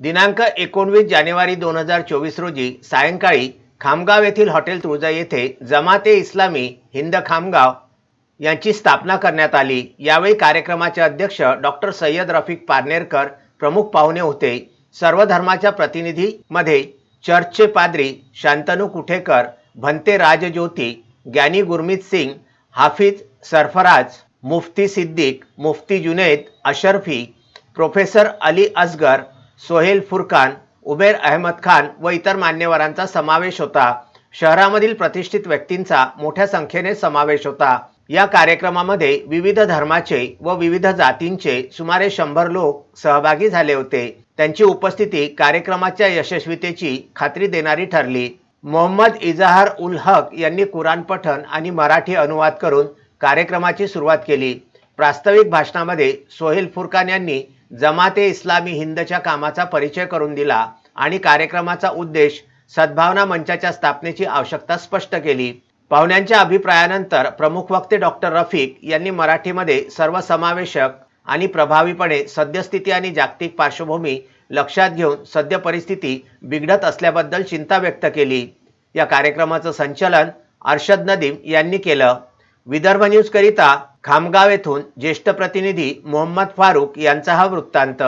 दिनांक एकोणवीस जानेवारी दोन हजार चोवीस रोजी सायंकाळी खामगाव येथील हॉटेल तुळजा येथे जमाते इस्लामी हिंद खामगाव यांची स्थापना करण्यात आली. यावेळी कार्यक्रमाचे अध्यक्ष डॉक्टर सय्यद रफिक पारनेरकर प्रमुख पाहुणे होते. सर्व धर्माच्या प्रतिनिधीमध्ये चर्चचे पाद्री शांतनू कुठेकर भंते राजज्योती ज्ञानी गुरमीत सिंग हाफिज सरफराज मुफ्ती सिद्दीक मुफ्ती जुनेद अशरफी प्रोफेसर अली असगर सोहेल फुरकान उबेर अहमद खान व इतर मान्यवरांचा समावेश होता. शहरामधील प्रतिष्ठित व्यक्तींचा मोठ्या संख्येने समावेश होता. या कार्यक्रमामध्ये विविध धर्माचे व विविध जातींचे सुमारे शंभर लोक सहभागी झाले होते. त्यांची उपस्थिती कार्यक्रमाच्या यशस्वीतेची खात्री देणारी ठरली. मोहम्मद इजाहार उल हक यांनी कुराण पठण आणि मराठी अनुवाद करून कार्यक्रमाची सुरुवात केली. प्रास्ताविक भाषणामध्ये सोहेल फुरकान यांनी जमाते इस्लामी हिंदच्या कामाचा परिचय करून दिला आणि कार्यक्रमाचा उद्देश सद्भावना मंचाच्या स्थापनेची आवश्यकता स्पष्ट केली. पाहुण्यांच्या अभिप्रायानंतर प्रमुख वक्ते डॉक्टर रफिक यांनी मराठीमध्ये सर्वसमावेशक आणि प्रभावीपणे सद्यस्थिती आणि जागतिक पार्श्वभूमी लक्षात घेऊन सद्य परिस्थिती बिघडत असल्याबद्दल चिंता व्यक्त केली. या कार्यक्रमाचं संचालन अर्षद नदीम यांनी केलं. विदर्भ न्यूजकरिता खामगाव येथून ज्येष्ठ प्रतिनिधी मोहम्मद फारूक यांचा हा वृत्तांत.